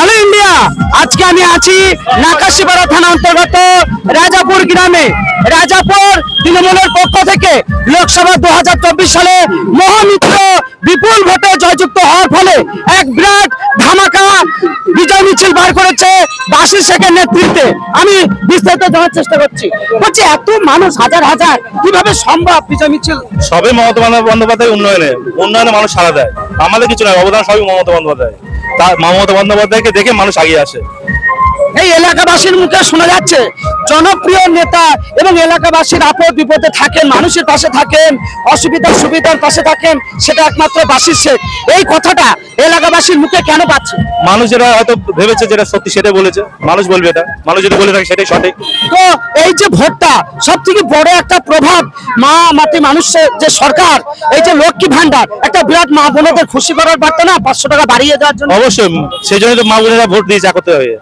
Hello India, আজকে আমি আছি নাকাশিপাড়া থানা অন্তর্গত রাজাপুর গ্রামে। রাজাপুর তৃণমূলের পক্ষ থেকে লোকসভা দুহাজার চব্বিশ সালে মহামিত্র বিপুল ভোটে জয়যুক্ত হওয়ার ফলে এক বিরাট ধামাকা বিজয় মিছিল বার করেছে বাসি শেখের নেতৃত্বে। আমি বিস্তারিত জানার চেষ্টা করছি। বলছি, এত মানুষ, হাজার হাজার, কীভাবে সম্ভব বিজয় মিছিল? সবে মমতা বন্দ্যোপাধ্যায়- উন্নয়নে। উন্নয়নে মানুষ সাড়া দেয়। আমাদের কিছু নয় অবদান সবই মমতা বন্দ্যোপাধ্যায়। তার মমতা বন্দ্যোপাধ্যায়কে দেখে মানুষ আগিয়ে আসে। এই এলাকাবাসীর মুখে শোনা যাচ্ছে জনপ্রিয় নেতা এবং এলাকাবাসীর আপদ বিপদে থাকেন মানুষের পাশে থাকেন অসুবিধার সুবিধার পাশে থাকেন সেটা একমাত্র বাসির শেখ এই কথাটা এলাকাবাসীর মুখে কেন পাচ্ছে? মানুষ যেটা হয়তো ভেবেছে যেটা সত্যি সেটাই বলেছে। মানুষ বলবে এটা। মানুষ যদি বলে থাকে সেটাই সঠিক। তো এই যে ভোটটা সব থেকে বড় একটা প্রভাব মা মাটি মানুষের যে সরকার এই যে লক্ষ্মী ভান্ডার একটা বিরাট মা বোনদের খুশি করার বার্তা না পাঁচশো টাকা বাড়িয়ে দেওয়ার জন্য? অবশ্যই। সেই জন্য তো মা বোনেরা ভোট দিয়েছে একত্রে হয়ে।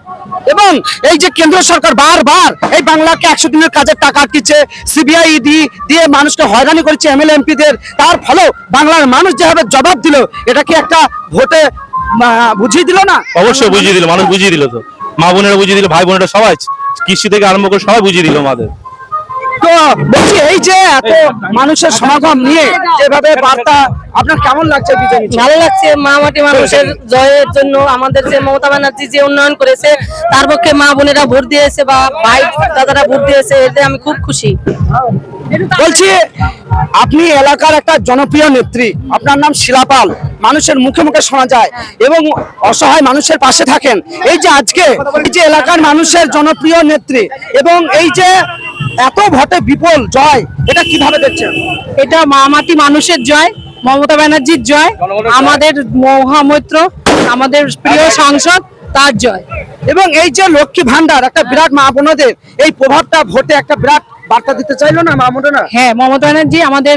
এবং এই যে কেন্দ্র সরকার বারবার এই বাংলাকে একশো দিনের কাজের টাকা আটকিচ্ছে সিবিআই ইডি দিয়ে মানুষকে হয়রানি করেছে এমএলএ এমপিদের তার ফলেও বাংলার মানুষ যেভাবে জবাব দিল, এটা কি একটা ভোটে বুঝিয়ে দিল না? অবশ্যই বুঝিয়ে দিল, মানুষ বুঝিয়ে দিল তো। মা বোনেরা বুঝিয়ে দিল, ভাই বোনেরা সবাই কৃষি থেকে আরম্ভ করে সবাই বুঝিয়ে দিল আমাদের। তো বলছি এই যে এত মানুষের সমাগম নিয়ে যেভাবে বার্তা আপনার কেমন লাগছে ভালো লাগছে মা মাটি মানুষের জয়ের জন্য আমাদের যে মমতা ব্যানার্জি যে উন্নয়ন করেছে তার পক্ষে মা বোনেরা ভোট দিয়েছে বা ভাই দাদারা ভোট দিয়েছে এতে আমি খুব খুশি। বলছি আপনি এলাকার একটা জনপ্রিয় নেত্রী আপনার নাম শিলাপাল মানুষের মুখে মুখে শোনা যায় এবং অসহায় মানুষের পাশে থাকেন। এই যে আজকে এই যে এলাকার মানুষের জনপ্রিয় নেত্রী এবং এই যে এত ভোটে বিপুল জয় এটা কীভাবে দেখছেন? এটা মা মাটি মানুষের জয় মমতা ব্যানার্জির জয় আমাদের মহামৈত্র আমাদের প্রিয় সাংসদ তার জয়। এবং এই যে লক্ষ্মী ভান্ডার একটা বিরাট মা বোনদের এই প্রভাবটা ভোটে একটা বিরাট বার্তা দিতে চাইলো না মা বোনেরা? হ্যাঁ মমতা ব্যানার্জি আমাদের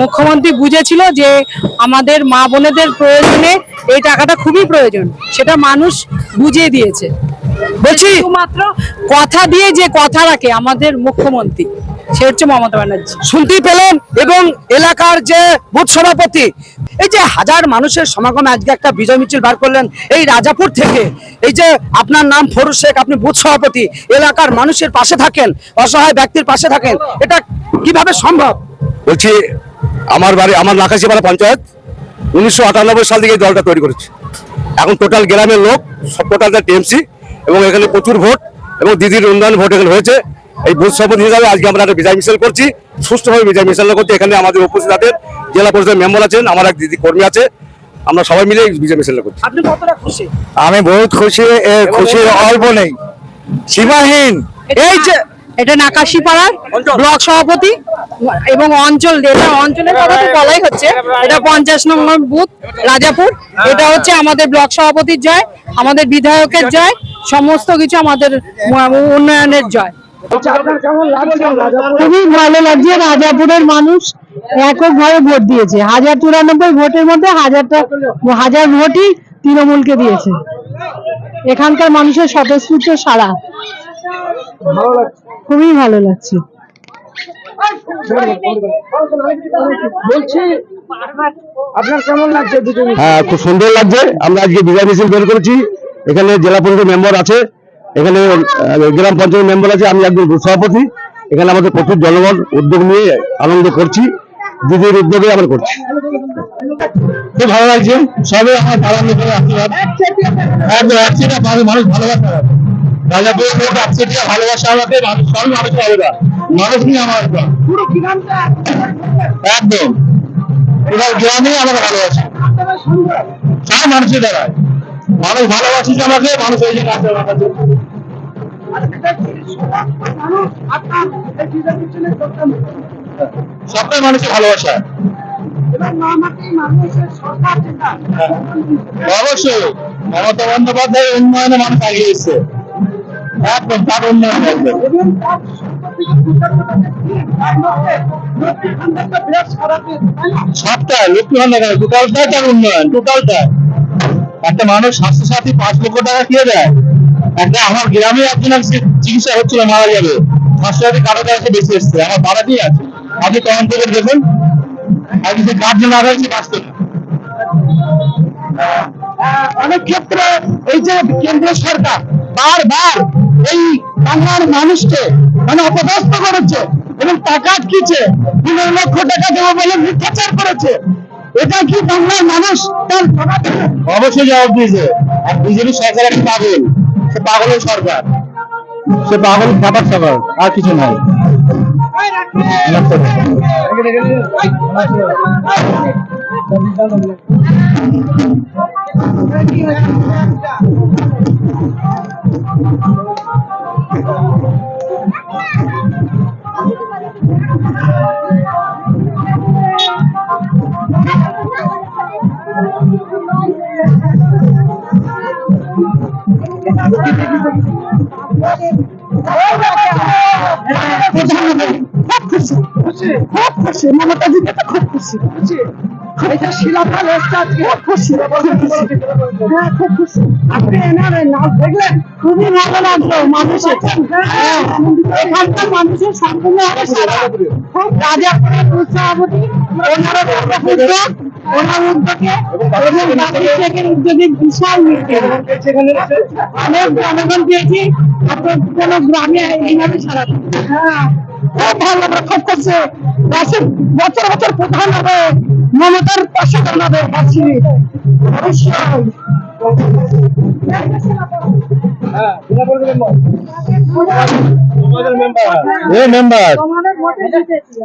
মুখ্যমন্ত্রী বুঝেছিল যে আমাদের মা বোনেদের প্রয়োজনে এই টাকাটা খুবই প্রয়োজন সেটা মানুষ বুঝিয়ে দিয়েছে। বলছি শুধুমাত্র কথা দিয়ে যে কথা রাখে আমাদের মুখ্যমন্ত্রী সে হচ্ছে মমতা ব্যানার্জি। শুনতেই পেলেন এবং এলাকার যে বুথ সভাপতি এই যে হাজার মানুষের সমাগমে আজকে একটা বিজয় মিছিল বার করলেন এই রাজাপুর থেকে। এই যে আপনার নাম ফরুজ শেখ আপনি বুথ সভাপতি এলাকার মানুষের পাশে থাকেন অসহায় ব্যক্তির পাশে থাকেন এটা কীভাবে সম্ভব? বলছি আমার বাড়ি আমার নাকাশিপাড়া পঞ্চায়েত উনিশশো আটানব্বই সাল থেকে এই দলটা তৈরি করেছে। এখন টোটাল গ্রামের লোক সব টোটালটা টিএমসি এবং এখানে প্রচুর ভোট এবং দিদির উন্নয়ন ভোট এখানে হয়েছে। এই বুথ সভাপতি হিসাবে আজকে আমরা একটা বিজয় মিছিল করছি সুষ্ঠুভাবে বিজয় মিছিল করছি এখানে আমাদের উপস্থিত আছেন জেলা পরিষদের মেম্বার আছেন আমার এক দিদি কর্মী আছে আমরা সবাই মিলে বিজয় মিছিল করছি। আপনি কতটা খুশি? আমি বহুত খুশি খুশি অল্প নেই। সীমাহীন। এই যে এটা নাকাশিপাড়ার ব্লক সভাপতি এবং অঞ্চল এটা অঞ্চলের কথা তো বলাই হচ্ছে। এটা পঞ্চাশ নম্বর বুথ রাজাপুর। এটা হচ্ছে আমাদের ব্লক সভাপতির জয় আমাদের বিধায়কের জয় সমস্ত কিছু আমাদের উন্নয়নের জয়। খুবই ভালো লাগছে রাজাপুরের মানুষ এককভাবে ভোট দিয়েছে। হাজার চুরানব্বই ভোটের মধ্যে হাজারটা হাজার ভোটই তৃণমূলকে দিয়েছে। এখানকার মানুষের স্বতঃস্ফূর্ত সারা ভালো লাগছে? খুবই ভালো লাগছে। বলছি আপনার কেমন লাগছে হ্যাঁ খুব সুন্দর লাগছে। আমরা আজকে বিজয় মিছিল বের করেছি। এখানে জেলা পরিষদের মেম্বার আছে। এখানে গ্রাম পঞ্চায়েত মেম্বার আছে। আমি একজন সভাপতি। এখানে আমাদের প্রচুর জনগণ উদ্যোগ নিয়ে আনন্দ করছি। দিদির উদ্যোগে আমরা করছি। খুব ভালো লাগছে। সবে আমার করে আশীর্বাদ। একদম একসাথে মানুষ মানুষ ভালোবাসা রাজাপুর ভালোবাসা মানুষ সবই মানুষের মানুষ নিয়ে আমার। একদম। পুরো গ্রামে আমাকে ভালোবাসে। সব মানুষের দ্বারায় মানুষ ভালোবাসিস আমাকে মানুষ এই যে কাছে সবটাই মানুষের ভালোবাসা। অবশ্যই। মমতা বন্দ্যোপাধ্যায় উন্নয়নে মানুষ এগিয়ে এসছে। তার উন্নয়ন তার উন্নয়ন? একটা মানুষ স্বাস্থ্য সাথী পাঁচ লক্ষ টাকা কে দেয়। একটা আমার গ্রামে একজনের চি- চিকিৎসা হচ্ছিল, মারা যাবে। স্বাস্থ্য সাথী কারও কাছে বেশি এসছে। আমার পাড়াতেই আছে। আপনি কমন করে দেখুন। আর কিছু কার্ড না হয়েছে অনেক ক্ষেত্রে এই যে কেন্দ্র সরকার বারবার এই বাংলার মানুষকে মানে অপদস্থ করেছে এবং টাকা আটকিছে পনেরো লক্ষ টাকা দেবো বলে মিথ্যাচার করেছে। এটা কি বাংলার মানুষ তার অবশ্যই জবাব দিয়েছে। আর বিজেপি সরকার একটা পাগল। সে পাগলের সরকার। সে পাগল খাবার সরকার। আর কিছু নাই। খুব খুশি খুব খুশি মমতা দিদি তো খুব খুশি হ্যাঁ হ্যাঁ, জনগণ পেয়েছি কোন গ্রামে সারা খুব আমরা খুব করছে। দেশের বছর বছর প্রধান হবে মমতার পাশে দাঁড়াবে বাসি অবশ্যই।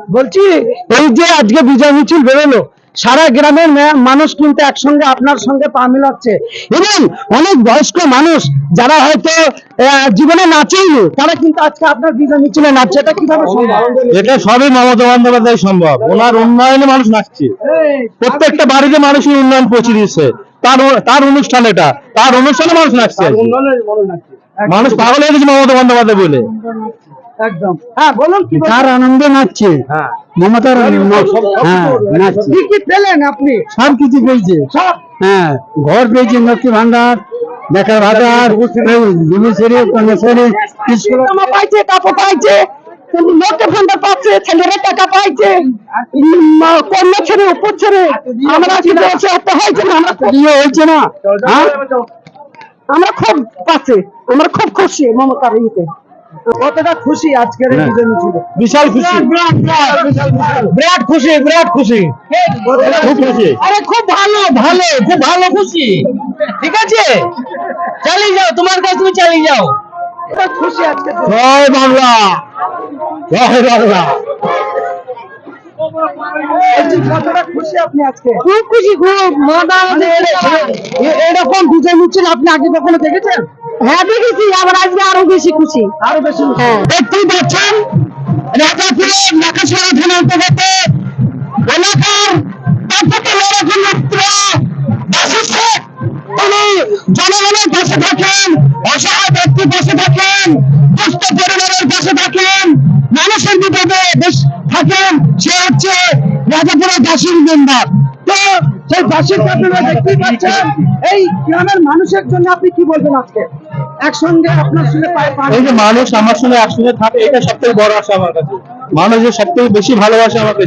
বলছি এই যে আজকে বিজয় মিছিল বেরোলো সারা গ্রামের মানুষ কিন্তু একসঙ্গে আপনার সঙ্গে পা মিলাচ্ছে। এবং অনেক বয়স্ক মানুষ যারা হয়তো আহ, জীবনে নাচেইনি তারা কিন্তু আজকে আপনার বিজয় মিছিলে নাচছে। এটা কীভাবে সম্ভব? এটা সবই মমতা বন্দ্যোপাধ্যায় সম্ভব। ওনার উন্নয়নে মানুষ নাচছে। প্রত্যেকটা বাড়িতে মানুষের উন্নয়ন পৌঁছে দিয়েছে। তার তার অনুষ্ঠান এটা। তার অনুষ্ঠানে মানুষ নাচছে। মানুষ পাগল হয়ে গেছে মমতা বন্দ্যোপাধ্যায় বলে। একদম। হ্যাঁ বলুন কি তার আনন্দে নাচছে। মমতার হ্যাঁ নাচছে। কি কি পেলেন আপনি? সব কিছু পেয়েছে। হ্যাঁ ঘর পেয়েছে লক্ষ্মী ভান্ডার দেখার ভাতার জমিসেরি কর্মচারী পাইছে কাপড় পাইছে লোককে ভান্ডার পাচ্ছে ছেলেরা টাকা পাইছে। কন্যা ছেড়ে উপর ছেড়ে আমরা কি বলছে হয়েছে না? আমরা খুব- ইয়ে হয়েছে না। আমরা খুব পাচ্ছে আমরা খুব খুশি মমতার ইতে কতটা খুশি আজকের এই বিজয় মিছিলে বিশাল খুশি। বিরাট খুশি বিরাট খুশি। খুব খুশি। আরে খুব ভালো ভালো খুব ভালো খুশি। ঠিক আছে? চালিয়ে যাও তোমার কাছে তুমি চালিয়ে যাও। খুশি আজকে জয় বাংলা। জয় বাংলা। কতটা খুশি আপনি আজকে? খুব খুশি খুব মমতা এরকম বিজয় মিছিল আপনি আগে কখনো দেখেছেন? হ্যাঁ দেখেছি আবার আজকে আরও বেশি খুশি। আরও বেশি হ্যাঁ। দেখতেই পাচ্ছেন? নাকাশড়া থানা অন্তর্গত এলাকার তিনি জনগণের পাশে থাকেন অসহায় ব্যক্তির পাশে থাকেন। দুষ্ট থাকেন মানুষের বিপদে থাকেন, সে হচ্ছে রাজাপুরের বাসির মেম্বার। তো সেই আপনারা দেখতেই পাচ্ছেন, এই গ্রামের মানুষের জন্য আপনি কি বলবেন আজকে? মানুষ যে আমাকে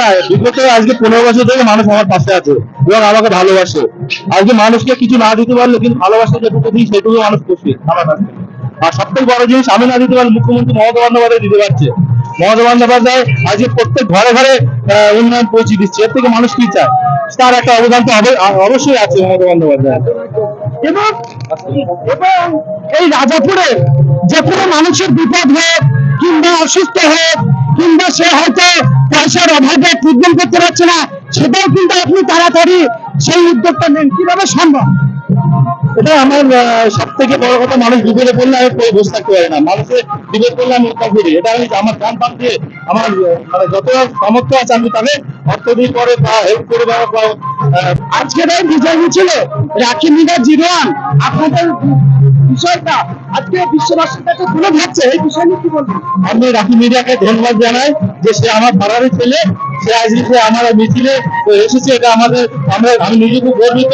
না আজকে পনেরো বছর মানুষ আমার আছে আমাকে ভালোবাসে। আজকে মানুষকে কিছু না দিতে পারলে কিন্তু ভালোবাসা যেটুকু দিই, সেটুকু মানুষ খুশি আমার কাছে। আর সব থেকে বড় জিনিস, আমি না দিতে পারলে মুখ্যমন্ত্রী মমতা বন্দ্যোপাধ্যায় দিতে পারছে। মমতা বন্দ্যোপাধ্যায় আজকে প্রত্যেক ঘরে ঘরে উন্নয়ন পৌঁছে দিচ্ছে। এর থেকে মানুষ কি চায়? তার একটা অবদান তো অব- অবশ্যই আছে মমতা বন্দ্যোপাধ্যায় এবং এবং এই রাজাপুরে যে কোনো মানুষের বিপদ হোক, কিংবা অসুস্থ হোক, কিংবা সে হয়তো পয়সার অভাবে ট্রিটমেন্ট করতে পারছে না, সেটাও কিন্তু আপনি তাড়াতাড়ি সেই উদ্যোগটা নেন। কীভাবে সম্ভব? এটা আমার সব থেকে বড় কথা মানুষ বিপদে পড়লে আমি বসে থাকতে পারি না। মানুষের বিপদ পড়লে আমি উদ্ধার করি এটা আমি আমার গান পান দিয়ে আমার মানে যত সামর্থ্য আছে আমি তাহলে অর্থ দিয়ে পরে বা হেল্প করে বা বা, আহ, আজকের এই বিজয় মিছিলে রাখি মিনা জিরোয়ান আপনাদের বিষয়টা আজকে বিশ্ববাসীর কাছে তুলে ধরছে এই বিষয় নিয়ে কি বলবেন আমি রাখি মিডিয়াকে ধন্যবাদ জানাই যে সে আমার পাড়ারই ছেলে সে আজকে আমার মিছিলে এসেছে, এটা আমাদের, আমরা, আমি নিজে খুব গর্বিত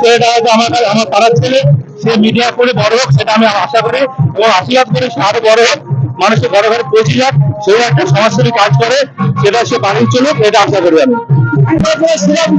ছেলেটা হয়তো আমার আমার পাড়ার ছেলে, সে মিডিয়া করে বড় হোক, সেটা আমি আশা করি এবং আশীর্বাদ করি সে আরও বড় হোক, মানুষের ঘরে ঘরে পৌঁছে যাক, সেও একটা সমাজসেবী কাজ করে, সেটা সে বাড়ির চলুক এটা আশা করি আমি। সিরাজ